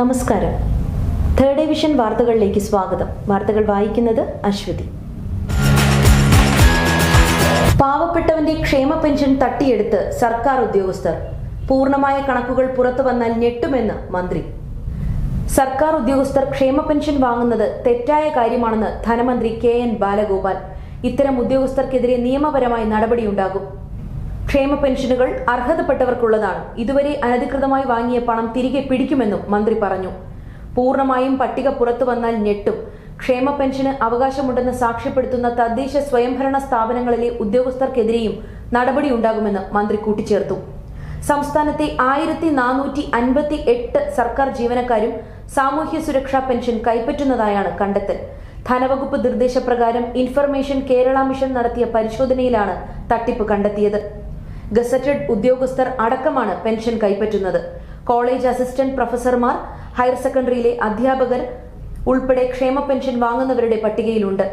നമസ്കാരം. Third division വാർത്തകളിലേക്ക് സ്വാഗതം. വാർത്തകൾ വായിക്കുന്നത് അശ്വതി. പാവപ്പെട്ടവന്റെ ക്ഷേമ പെൻഷൻ തട്ടിയെടുത്ത് സർക്കാർ ഉദ്യോഗസ്ഥർ. പൂർണമായ കണക്കുകൾ പുറത്തു വന്നാൽ ഞെട്ടുമെന്ന് മന്ത്രി. സർക്കാർ ഉദ്യോഗസ്ഥർ ക്ഷേമ പെൻഷൻ വാങ്ങുന്നത് തെറ്റായ കാര്യമാണെന്ന് ധനമന്ത്രി കെ എൻ ബാലഗോപാൽ. ഇത്തരം ഉദ്യോഗസ്ഥർക്കെതിരെ നിയമപരമായി നടപടിയുണ്ടാകും. ക്ഷേമ പെൻഷനുകൾ അർഹതപ്പെട്ടവർക്കുള്ളതാണ്. ഇതുവരെ അനധികൃതമായി വാങ്ങിയ പണം തിരികെ പിടിക്കുമെന്നും മന്ത്രി പറഞ്ഞു. പൂർണമായും പട്ടിക പുറത്തു വന്നാൽ ഞെട്ടും. ക്ഷേമ പെൻഷന് അവകാശമുണ്ടെന്ന് സാക്ഷ്യപ്പെടുത്തുന്ന തദ്ദേശ സ്വയംഭരണ സ്ഥാപനങ്ങളിലെ ഉദ്യോഗസ്ഥർക്കെതിരെയും നടപടിയുണ്ടാകുമെന്ന് മന്ത്രി കൂട്ടിച്ചേർത്തു. സംസ്ഥാനത്തെ ആയിരത്തി നാനൂറ്റി അൻപത്തി എട്ട് സർക്കാർ ജീവനക്കാരും സാമൂഹ്യ സുരക്ഷാ പെൻഷൻ കൈപ്പറ്റുന്നതായാണ് കണ്ടെത്തൽ. ധനവകുപ്പ് നിർദ്ദേശപ്രകാരം ഇൻഫർമേഷൻ കേരള മിഷൻ നടത്തിയ പരിശോധനയിലാണ് തട്ടിപ്പ് കണ്ടെത്തിയത്. ഗസറ്റഡ് ഉദ്യോഗസ്ഥർ അടക്കമാണ് പെൻഷൻ കൈപ്പറ്റുന്നത്. കോളേജ് അസിസ്റ്റന്റ് പ്രൊഫസർമാർ ഹയർ സെക്കൻഡറിയിലെ അധ്യാപകർ ഉൾപ്പെടെ ക്ഷേമ പെൻഷൻ വാങ്ങുന്നവരുടെ പട്ടികയിലുണ്ട്.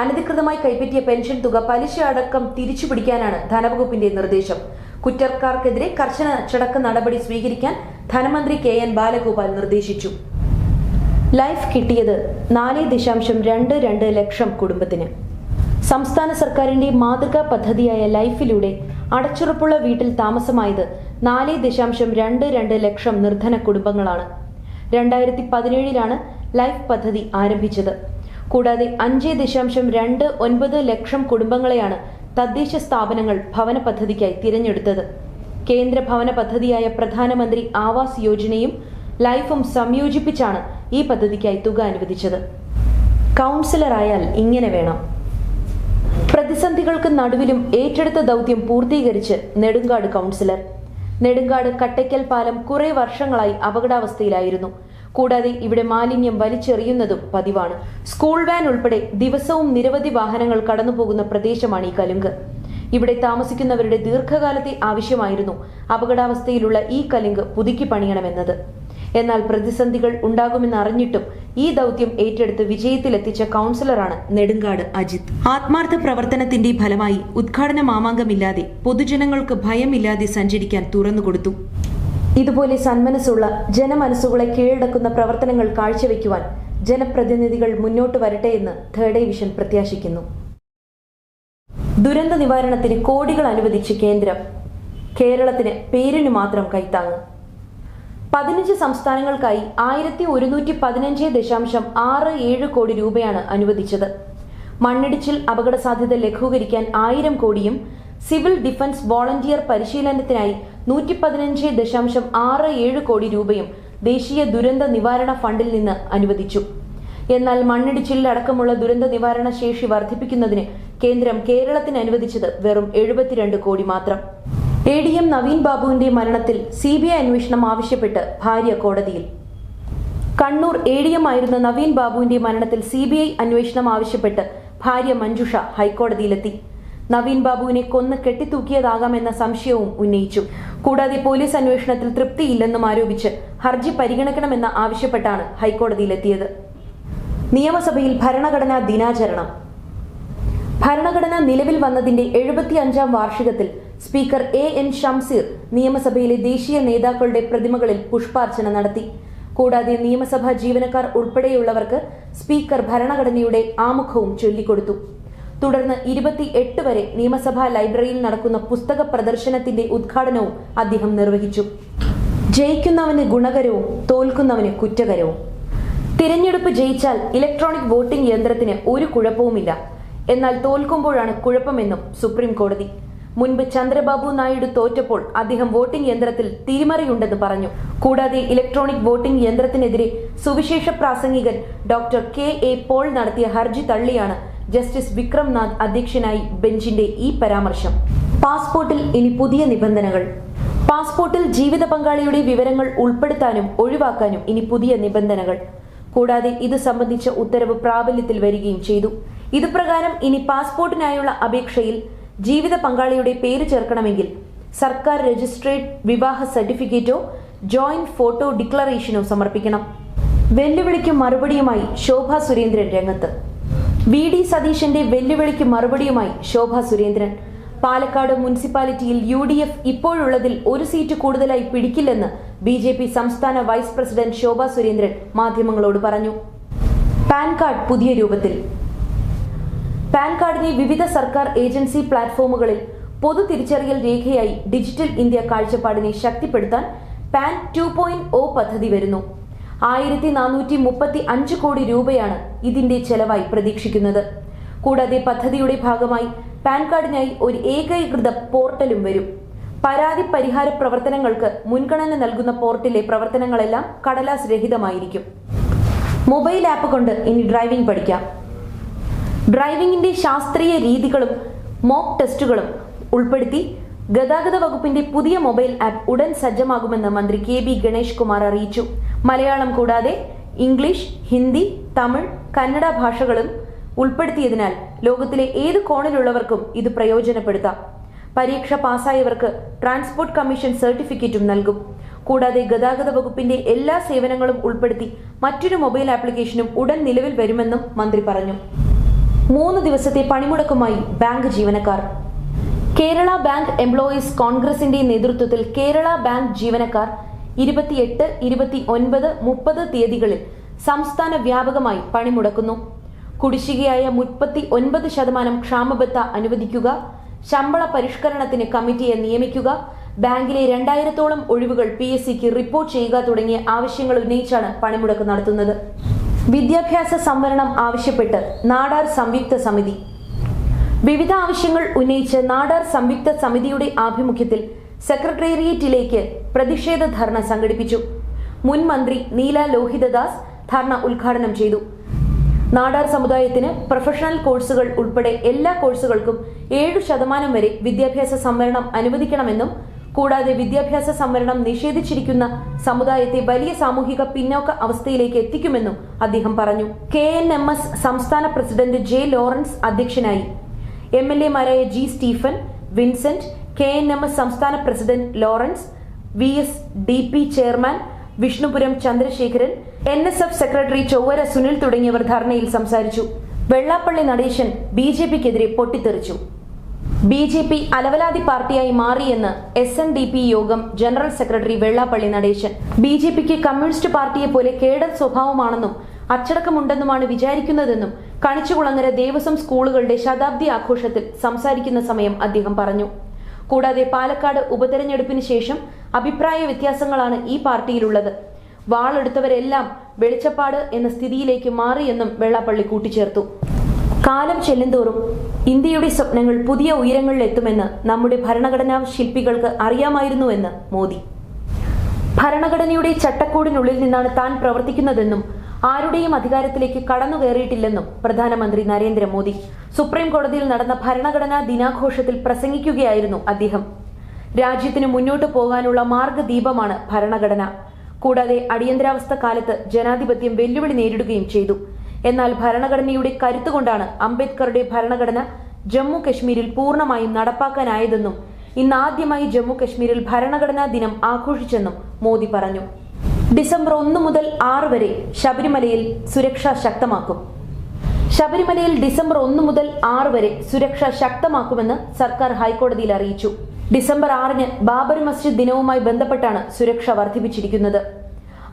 അനധികൃതമായി കൈപ്പറ്റിയ പെൻഷൻ തുക പലിശ അടക്കം തിരിച്ചുപിടിക്കാനാണ് ധനവകുപ്പിന്റെ നിർദ്ദേശം. കുറ്റക്കാർക്കെതിരെ കർശന അച്ചടക്ക നടപടി സ്വീകരിക്കാൻ ധനമന്ത്രി കെ എൻ ബാലഗോപാൽ നിർദ്ദേശിച്ചു. ലൈഫ് കിട്ടിയത് നാല് ദശാംശം രണ്ട് രണ്ട് ലക്ഷം കുടുംബത്തിന്. സംസ്ഥാന സർക്കാരിന്റെ മാതൃകാ പദ്ധതിയായ ലൈഫിലൂടെ അടച്ചുറപ്പുള്ള വീട്ടിൽ താമസമായത് നാല് ദശാംശം രണ്ട് രണ്ട് ലക്ഷം നിർധന കുടുംബങ്ങളാണ്. രണ്ടായിരത്തി പതിനേഴിലാണ് ലൈഫ് പദ്ധതി ആരംഭിച്ചത്. കൂടാതെ അഞ്ച് ദശാംശം രണ്ട് ഒൻപത് ലക്ഷം കുടുംബങ്ങളെയാണ് തദ്ദേശ സ്ഥാപനങ്ങൾ ഭവന പദ്ധതിക്കായി തിരഞ്ഞെടുത്തത്. കേന്ദ്ര ഭവന പദ്ധതിയായ പ്രധാനമന്ത്രി ആവാസ് യോജനയും ലൈഫും സംയോജിപ്പിച്ചാണ് ഈ പദ്ധതിക്കായി തുക അനുവദിച്ചത്. കൗൺസിലറായാൽ ഇങ്ങനെ വേണം. പ്രതിസന്ധികൾക്ക് നടുവിലും ഏറ്റെടുത്ത ദൗത്യം പൂർത്തീകരിച്ച് നെടുങ്കാട് കൗൺസിലർ. നെടുങ്കാട് കട്ടയ്ക്കൽ പാലം കുറെ വർഷങ്ങളായി അപകടാവസ്ഥയിലായിരുന്നു. കൂടാതെ ഇവിടെ മാലിന്യം വലിച്ചെറിയുന്നതും പതിവാണ്. സ്കൂൾ വാൻ ഉൾപ്പെടെ ദിവസവും നിരവധി വാഹനങ്ങൾ കടന്നുപോകുന്ന പ്രദേശമാണ് ഈ കലുങ്ക്. ഇവിടെ താമസിക്കുന്നവരുടെ ദീർഘകാലത്തെ ആവശ്യമായിരുന്നു അപകടാവസ്ഥയിലുള്ള ഈ കലുങ്ക് പുതുക്കി പണിയണമെന്നത്. എന്നാൽ പ്രതിസന്ധികൾ ഉണ്ടാകുമെന്ന് അറിഞ്ഞിട്ടും ഈ ദൗത്യം ഏറ്റെടുത്ത് വിജയത്തിലെത്തിച്ച കൗൺസിലറാണ് നെടുങ്കാട് അജിത്. ആത്മാർത്ഥ പ്രവർത്തനത്തിന്റെ ഫലമായി ഉദ്ഘാടന മാമാങ്കമില്ലാതെ പൊതുജനങ്ങൾക്ക് ഭയമില്ലാതെ സഞ്ചരിക്കാൻ തുറന്നുകൊടുത്തു ഇതുപോലെ സന്മനസ്സുള്ള ജനമനസ്സുകളെ കീഴടക്കുന്ന പ്രവർത്തനങ്ങൾ കാഴ്ചവെക്കുവാൻ ജനപ്രതിനിധികൾ മുന്നോട്ട് വരട്ടെ എന്ന് തേർഡ് ഡിവിഷൻ പ്രത്യാശിക്കുന്നു. ദുരന്ത നിവാരണത്തിന് കോടികൾ അനുവദിച്ച് കേന്ദ്രം. കേരളത്തിന് പേരിന് മാത്രം കൈത്താങ്ങ്. പതിനഞ്ച് സംസ്ഥാനങ്ങൾക്കായി ആയിരത്തി ഒരുന്നൂറ്റി പതിനഞ്ച് ദശാംശം ആറ് ഏഴ് കോടി രൂപയാണ് അനുവദിച്ചത്. മണ്ണിടിച്ചിൽ അപകട സാധ്യത ലഘൂകരിക്കാൻ ആയിരം കോടിയും സിവിൽ ഡിഫൻസ് വോളണ്ടിയർ പരിശീലനത്തിനായി നൂറ്റി പതിനഞ്ച് ദശാംശം ആറ് ഏഴ് കോടി രൂപയും ദേശീയ ദുരന്ത നിവാരണ ഫണ്ടിൽ നിന്ന് അനുവദിച്ചു. എന്നാൽ മണ്ണിടിച്ചിലടക്കമുള്ള ദുരന്ത നിവാരണ ശേഷി വർദ്ധിപ്പിക്കുന്നതിന് കേന്ദ്രം കേരളത്തിന് അനുവദിച്ചത് വെറും എഴുപത്തിരണ്ട് കോടി മാത്രം. എ ഡി എം നവീൻ ബാബുവിന്റെ മരണത്തിൽ സി ബി ഐ അന്വേഷണം ആവശ്യപ്പെട്ട് ഭാര്യ കോടതിയിൽ. കണ്ണൂർ എ ഡി എം ആയിരുന്ന നവീൻ ബാബുവിന്റെ മരണത്തിൽ സി ബി ഐ അന്വേഷണം ആവശ്യപ്പെട്ട് ഭാര്യ മഞ്ജുഷ ഹൈക്കോടതിയിലെത്തി. നവീൻ ബാബുവിനെ കൊന്ന് കെട്ടിത്തൂക്കിയതാകാമെന്ന സംശയവും ഉന്നയിച്ചു. കൂടാതെ പോലീസ് അന്വേഷണത്തിൽ തൃപ്തിയില്ലെന്നും ആരോപിച്ച് ഹർജി പരിഗണിക്കണമെന്ന് ആവശ്യപ്പെട്ടാണ് ഹൈക്കോടതിയിലെത്തിയത്. നിയമസഭയിൽ ഭരണഘടനാ ദിനാചരണം. ഭരണഘടന നിലവിൽ വന്നതിന്റെ എഴുപത്തിയഞ്ചാം വാർഷികത്തിൽ സ്പീക്കർ എ എൻ ഷംസീർ നിയമസഭയിലെ ദേശീയ നേതാക്കളുടെ പ്രതിമകളിൽ പുഷ്പാർച്ചന നടത്തി. കൂടാതെ നിയമസഭാ ജീവനക്കാർ ഉൾപ്പെടെയുള്ളവർക്ക് സ്പീക്കർ ഭരണഘടനയുടെ ആമുഖവും ചൊല്ലിക്കൊടുത്തു. തുടർന്ന് ഇരുപത്തി എട്ട് വരെ നിയമസഭാ ലൈബ്രറിയിൽ നടക്കുന്ന പുസ്തക പ്രദർശനത്തിന്റെ ഉദ്ഘാടനവും അദ്ദേഹം നിർവഹിച്ചു. ജയിക്കുന്നവന് ഗുണകരവും തോൽക്കുന്നവന് കുറ്റകരവും. തിരഞ്ഞെടുപ്പ് ജയിച്ചാൽ ഇലക്ട്രോണിക് വോട്ടിംഗ് യന്ത്രത്തിന് ഒരു കുഴപ്പവുമില്ല. എന്നാൽ തോൽക്കുമ്പോഴാണ് കുഴപ്പമെന്നും സുപ്രീം കോടതി മുൻപ് ചന്ദ്രബാബു നായിഡു തോറ്റപ്പോൾ അദ്ദേഹം വോട്ടിംഗ് യന്ത്രത്തിൽ തിരിമറിയുണ്ടെന്ന് പറഞ്ഞു. കൂടാതെ ഇലക്ട്രോണിക് വോട്ടിംഗ് യന്ത്രത്തിനെതിരെ സുവിശേഷ പ്രാസംഗികൻ ഡോക്ടർ കെ എ പോൾ നടത്തിയ ഹർജി തള്ളിയാണ് ജസ്റ്റിസ് വിക്രംനാഥ് അധ്യക്ഷനായി ബെഞ്ചിന്റെ ഈ പരാമർശം. പാസ്പോർട്ടിൽ ഇനി പുതിയ നിബന്ധനകൾ. പാസ്പോർട്ടിൽ ജീവിത പങ്കാളിയുടെ വിവരങ്ങൾ ഉൾപ്പെടുത്താനും ഒഴിവാക്കാനും ഇനി പുതിയ നിബന്ധനകൾ. കൂടാതെ ഇത് സംബന്ധിച്ച ഉത്തരവ് പ്രാബല്യത്തിൽ വരികയും ചെയ്തു. ഇതുപ്രകാരം ഇനി പാസ്പോർട്ടിനായുള്ള അപേക്ഷയിൽ ജീവിത പങ്കാളിയുടെ പേര് ചേർക്കണമെങ്കിൽ സർക്കാർ രജിസ്ട്രേഡ് വിവാഹ സർട്ടിഫിക്കറ്റോ ജോയിന്റ് ഫോട്ടോ ഡിക്ലറേഷനോ സമർപ്പിക്കണം. വെല്ലുവിളിക്ക് മറുപടിയുമായി ശോഭ സുരേന്ദ്രൻ രംഗത്ത്. വി ഡി സതീശന്റെ വെല്ലുവിളിക്ക് മറുപടിയുമായി ശോഭ സുരേന്ദ്രൻ. പാലക്കാട് മുനിസിപ്പാലിറ്റിയിൽ യു ഡി എഫ് ഇപ്പോഴുള്ളതിൽ ഒരു സീറ്റ് കൂടുതലായി പിടിക്കില്ലെന്ന് ബി ജെ പി സംസ്ഥാന വൈസ് പ്രസിഡന്റ് ശോഭ സുരേന്ദ്രൻ മാധ്യമങ്ങളോട് പറഞ്ഞു. പാൻ കാർഡ് പുതിയ രൂപത്തിൽ. പാൻ കാർഡിനെ വിവിധ സർക്കാർ ഏജൻസി പ്ലാറ്റ്ഫോമുകളിൽ പൊതു തിരിച്ചറിയൽ രേഖയായി ഡിജിറ്റൽ ഇന്ത്യ കാഴ്ചപ്പാടിനെ ശക്തിപ്പെടുത്താൻ പാൻ ടു പോയിന്റ് ഒ പദ്ധതി വരുന്നു. ആയിരത്തി നാനൂറ്റി മുപ്പത്തി അഞ്ച് കോടി രൂപയാണ് ഇതിന്റെ ചെലവായി പ്രതീക്ഷിക്കുന്നത്. കൂടാതെ പദ്ധതിയുടെ ഭാഗമായി പാൻ കാർഡിനായി ഒരു ഏകീകൃത പോർട്ടലും വരും. പരാതി പരിഹാര പ്രവർത്തനങ്ങൾക്ക് മുൻഗണന നൽകുന്ന പോർട്ടിലെ പ്രവർത്തനങ്ങളെല്ലാം കടലാസ് രഹിതമായിരിക്കും. മൊബൈൽ ആപ്പ് കൊണ്ട് ഇനി ഡ്രൈവിംഗ് പഠിക്കാം. ഡ്രൈവിംഗിന്റെ ശാസ്ത്രീയ രീതികളും മോക്ക് ടെസ്റ്റുകളും ഉൾപ്പെടുത്തി ഗതാഗത വകുപ്പിന്റെ പുതിയ മൊബൈൽ ആപ്പ് ഉടൻ സജ്ജമാകുമെന്ന് മന്ത്രി കെ ബി ഗണേഷ് കുമാർ അറിയിച്ചു. മലയാളം കൂടാതെ ഇംഗ്ലീഷ് ഹിന്ദി തമിഴ് കന്നഡ ഭാഷകളും ഉൾപ്പെടുത്തിയതിനാൽ ലോകത്തിലെ ഏത് കോണിലുള്ളവർക്കും ഇത് പ്രയോജനപ്പെടുത്താം. പരീക്ഷ പാസ്സായവർക്ക് ട്രാൻസ്പോർട്ട് കമ്മീഷൻ സർട്ടിഫിക്കറ്റും നൽകും. കൂടാതെ ഗതാഗത വകുപ്പിന്റെ എല്ലാ സേവനങ്ങളും ഉൾപ്പെടുത്തി മറ്റൊരു മൊബൈൽ ആപ്ലിക്കേഷനും ഉടൻ നിലവിൽ വരുമെന്നും മന്ത്രി പറഞ്ഞു. മൂന്ന് ദിവസത്തെ പണിമുടക്കുമായി ബാങ്ക് ജീവനക്കാർ. കേരള ബാങ്ക് എംപ്ലോയീസ് കോൺഗ്രസിന്റെ നേതൃത്വത്തിൽ കേരള ബാങ്ക് ജീവനക്കാർ ഇരുപത്തിയെട്ട് ഇരുപത്തി ഒൻപത് മുപ്പത് തീയതികളിൽ സംസ്ഥാന വ്യാപകമായി പണിമുടക്കുന്നു. കുടിശ്ശികയായ മുപ്പത്തി ഒൻപത് ശതമാനം ക്ഷാമബത്ത അനുവദിക്കുക ശമ്പള പരിഷ്കരണത്തിന് കമ്മിറ്റിയെ നിയമിക്കുക ബാങ്കിലെ രണ്ടായിരത്തോളം ഒഴിവുകൾ പി എസ് സിക്ക് റിപ്പോർട്ട് ചെയ്യുക തുടങ്ങിയ ആവശ്യങ്ങൾ ഉന്നയിച്ചാണ് പണിമുടക്ക് നടത്തുന്നത്. വിദ്യാഭ്യാസ സംവരണം ആവശ്യപ്പെട്ട് നാടാർ സംയുക്ത സമിതി. വിവിധ ആവശ്യങ്ങൾ ഉന്നയിച്ച് നാടാർ സംയുക്ത സമിതിയുടെ ആഭിമുഖ്യത്തിൽ സെക്രട്ടേറിയറ്റിലേക്ക് പ്രതിഷേധ ധർണ സംഘടിപ്പിച്ചു. മുൻ മന്ത്രി നീല ലോഹിതദാസ് ധർണ ഉദ്ഘാടനം ചെയ്തു. നാടാർ സമുദായത്തിന് പ്രൊഫഷണൽ കോഴ്സുകൾ ഉൾപ്പെടെ എല്ലാ കോഴ്സുകൾക്കും ഏഴു ശതമാനം വരെ വിദ്യാഭ്യാസ സംവരണം അനുവദിക്കണമെന്നും കൂടാതെ വിദ്യാഭ്യാസ സംവരണം നിഷേധിച്ചിരിക്കുന്ന സമുദായത്തെ വലിയ സാമൂഹിക പിന്നോക്ക അവസ്ഥയിലേക്ക് എത്തിക്കുമെന്നും അദ്ദേഹം പറഞ്ഞു. കെ എൻ എം എസ് സംസ്ഥാന പ്രസിഡന്റ് ജെ ലോറൻസ് അധ്യക്ഷനായി. M L എമാരായ G Stephen Vincent K N M S സംസ്ഥാന president Lawrence V S D P chairman Vishnupuram Chandrasekharan N S F secretary Chovvara Sunil തുടങ്ങിയവർ ധർണയിൽ സംസാരിച്ചു. Vellappally Natesan B J പിക്കെതിരെ പൊട്ടിത്തെറിച്ചു. B J P അലവലാതി പാർട്ടിയായി മാറിയെന്ന് എസ് എൻ ഡി പി യോഗം general secretary Vellappally Natesan. B J പിക്ക് കമ്മ്യൂണിസ്റ്റ് പാർട്ടിയെ പോലെ കേടൽ സ്വഭാവമാണെന്നും അച്ചടക്കമുണ്ടെന്നുമാണ് വിചാരിക്കുന്നതെന്നും കണിച്ചുകുളങ്ങര ദേവസ്വം സ്കൂളുകളുടെ ശതാബ്ദി ആഘോഷത്തിൽ സംസാരിക്കുന്ന സമയം അദ്ദേഹം പറഞ്ഞു. കൂടാതെ പാലക്കാട് ഉപതെരഞ്ഞെടുപ്പിന് ശേഷം അഭിപ്രായ വ്യത്യാസങ്ങളാണ് ഈ പാർട്ടിയിലുള്ളത്. വാളെടുത്തവരെല്ലാം വെളിച്ചപ്പാട് എന്ന സ്ഥിതിയിലേക്ക് മാറിയെന്നും വെള്ളാപ്പള്ളി കൂട്ടിച്ചേർത്തു. കാലം ചെല്ലുന്തോറും ഇന്ത്യയുടെ സ്വപ്നങ്ങൾ പുതിയ ഉയരങ്ങളിൽ എത്തുമെന്ന് നമ്മുടെ ഭരണഘടനാ ശില്പികൾക്ക് അറിയാമായിരുന്നുവെന്ന് മോദി. ഭരണഘടനയുടെ ചട്ടക്കൂടിനുള്ളിൽ നിന്നാണ് താൻ പ്രവർത്തിക്കുന്നതെന്നും ആരുടെയും അധികാരത്തിലേക്ക് കടന്നു കയറിയിട്ടില്ലെന്നും പ്രധാനമന്ത്രി നരേന്ദ്രമോദി സുപ്രീം കോടതിയിൽ നടന്ന ഭരണഘടനാ ദിനാഘോഷത്തിൽ പ്രസംഗിക്കുകയായിരുന്നു അദ്ദേഹം. രാജ്യത്തിന് മുന്നോട്ട് പോകാനുള്ള മാർഗദീപമാണ് ഭരണഘടന. കൂടാതെ അടിയന്തരാവസ്ഥ കാലത്ത് ജനാധിപത്യം വെല്ലുവിളി നേരിടുകയും ചെയ്തു. എന്നാൽ ഭരണഘടനയുടെ കരുത്തുകൊണ്ടാണ് അംബേദ്കറുടെ ഭരണഘടന ജമ്മു കശ്മീരിൽ പൂർണമായും നടപ്പാക്കാനായതെന്നും ഇന്ന് ആദ്യമായി ജമ്മു കശ്മീരിൽ ഭരണഘടനാ ദിനം ആഘോഷിച്ചെന്നും മോദി പറഞ്ഞു. ഡിസംബർ ഒന്ന് മുതൽ ആറ് വരെ ശബരിമലയിൽ സുരക്ഷ ശക്തമാക്കും. ശബരിമലയിൽ ഡിസംബർ ഒന്ന് മുതൽ ആറ് വരെ സുരക്ഷ ശക്തമാക്കുമെന്ന് സർക്കാർ ഹൈക്കോടതിയിൽ അറിയിച്ചു. ഡിസംബർ ആറിന് ബാബറി മസ്ജിദ് ദിനവുമായി ബന്ധപ്പെട്ടാണ് സുരക്ഷ വർദ്ധിപ്പിച്ചിരിക്കുന്നത്.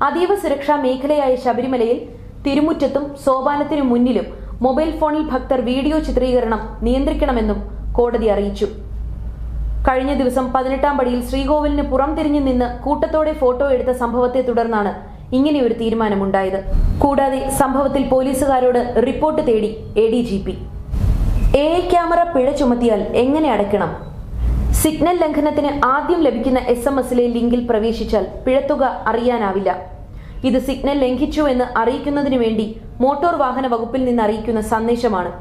അതീവ സുരക്ഷാ മേഖലയായ ശബരിമലയിൽ തിരുമുറ്റത്തും സോപാനത്തിനു മുന്നിലും മൊബൈൽ ഫോണിൽ ഭക്തർ വീഡിയോ ചിത്രീകരണം നിയന്ത്രിക്കണമെന്നും കോടതി അറിയിച്ചു. കഴിഞ്ഞ ദിവസം പതിനെട്ടാം പടിയിൽ ശ്രീകോവിലിന് പുറം തിരിഞ്ഞു നിന്ന് കൂട്ടത്തോടെ ഫോട്ടോ എടുത്ത സംഭവത്തെ തുടർന്നാണ് ഇങ്ങനെയൊരു തീരുമാനമുണ്ടായത്. കൂടാതെ സംഭവത്തിൽ പോലീസുകാരോട് റിപ്പോർട്ട് തേടി A D G P A camera പിഴ ചുമത്തിയാൽ എങ്ങനെ അടയ്ക്കണം? സിഗ്നൽ ലംഘനത്തിന് ആദ്യം ലഭിക്കുന്ന എസ് എം എസിലെ ലിങ്കിൽ പ്രവേശിച്ചാൽ പിഴത്തുക അറിയാനാവില്ല. ഇത് സിഗ്നൽ ലംഘിച്ചു എന്ന് അറിയിക്കുന്നതിനു വേണ്ടി മോട്ടോർ വാഹന വകുപ്പിൽ നിന്ന് അറിയിക്കുന്ന സന്ദേശമാണ്.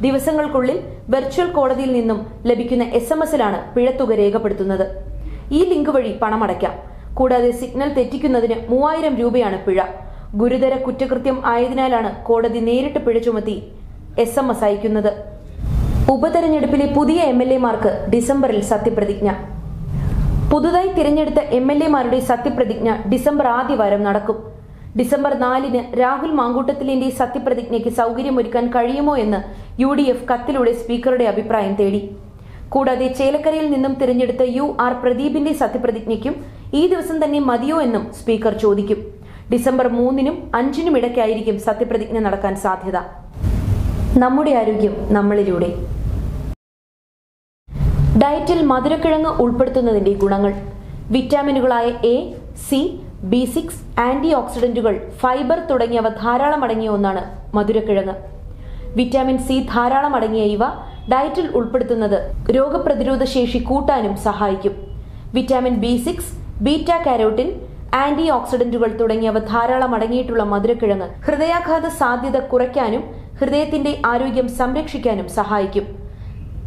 ദിവസങ്ങൾക്കുള്ളിൽ വെർച്വൽ കോടതിയിൽ നിന്നും ലഭിക്കുന്ന എസ് എം എസിലാണ് പിഴത്തുക രേഖപ്പെടുത്തുന്നത്. ഈ ലിങ്ക് വഴി പണമടയ്ക്കാം. കൂടാതെ സിഗ്നൽ തെറ്റിക്കുന്നതിന് മൂവായിരം രൂപയാണ് പിഴ. ഗുരുതര കുറ്റകൃത്യം ആയതിനാലാണ് കോടതി നേരിട്ട് പിഴ ചുമത്തി എസ് എം എസ് അയക്കുന്നത്. ഉപതെരഞ്ഞെടുപ്പിലെ പുതിയ എം എൽ എമാർക്ക് ഡിസംബറിൽ സത്യപ്രതിജ്ഞ. പുതുതായി തിരഞ്ഞെടുത്ത എം എൽ എമാരുടെ സത്യപ്രതിജ്ഞ ഡിസംബർ ആദ്യവാരം നടക്കും. ഡിസംബർ നാലിന് രാഹുൽ മാങ്കൂട്ടത്തിലിന്റെ സത്യപ്രതിജ്ഞയ്ക്ക് സൗകര്യമൊരുക്കാൻ കഴിയുമോ എന്ന് യു ഡി എഫ് കത്തിലൂടെ സ്പീക്കറുടെ അഭിപ്രായം തേടി. കൂടാതെ ചേലക്കരയിൽ നിന്നും തിരഞ്ഞെടുത്ത യു ആർ പ്രദീപിന്റെ സത്യപ്രതിജ്ഞയ്ക്കും ഈ ദിവസം തന്നെ മതിയോ എന്നും സ്പീക്കർ ചോദിക്കും. ഡിസംബർ മൂന്നിനും അഞ്ചിനും ഇടയ്ക്കായിരിക്കും സത്യപ്രതിജ്ഞ നടക്കാൻ സാധ്യത. നമ്മുടെ ആരോഗ്യം നമ്മളിലൂടെ. ഡയറ്റിൽ മധുരക്കിഴങ്ങ് ഉൾപ്പെടുത്തുന്നതിന്റെ ഗുണങ്ങൾ. വിറ്റാമിനുകളായ A C B six anti ഓക്സിഡന്റുകൾ fibre തുടങ്ങിയവ ധാരാളം അടങ്ങിയ ഒന്നാണ് മധുരക്കിഴങ്ങ്. വിറ്റാമിൻ സി ധാരാളം അടങ്ങിയ ഇവ ഡയറ്റിൽ ഉൾപ്പെടുത്തുന്നത് രോഗപ്രതിരോധ ശേഷി കൂട്ടാനും സഹായിക്കും. Vitamin B six beta carotene anti ഓക്സിഡന്റുകൾ തുടങ്ങിയവ ധാരാളം അടങ്ങിയിട്ടുള്ള മധുരക്കിഴങ്ങ് ഹൃദയാഘാത സാധ്യത കുറയ്ക്കാനും ഹൃദയത്തിന്റെ ആരോഗ്യം സംരക്ഷിക്കാനും സഹായിക്കും.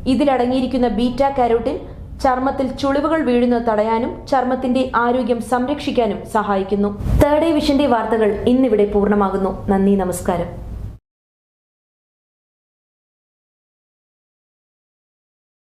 ഇതിലടങ്ങിയിരിക്കുന്ന ബീറ്റ കാരോട്ടിൻ ചർമ്മത്തിൽ ചുളിവുകൾ വീഴുന്നത് തടയാനും ചർമ്മത്തിന്റെ ആരോഗ്യം സംരക്ഷിക്കാനും സഹായിക്കുന്നു. തേർഡ് വിഷന്റെ വാർത്തകൾ ഇന്നിവിടെ പൂർണമാകുന്നു. നന്ദി നമസ്കാരം.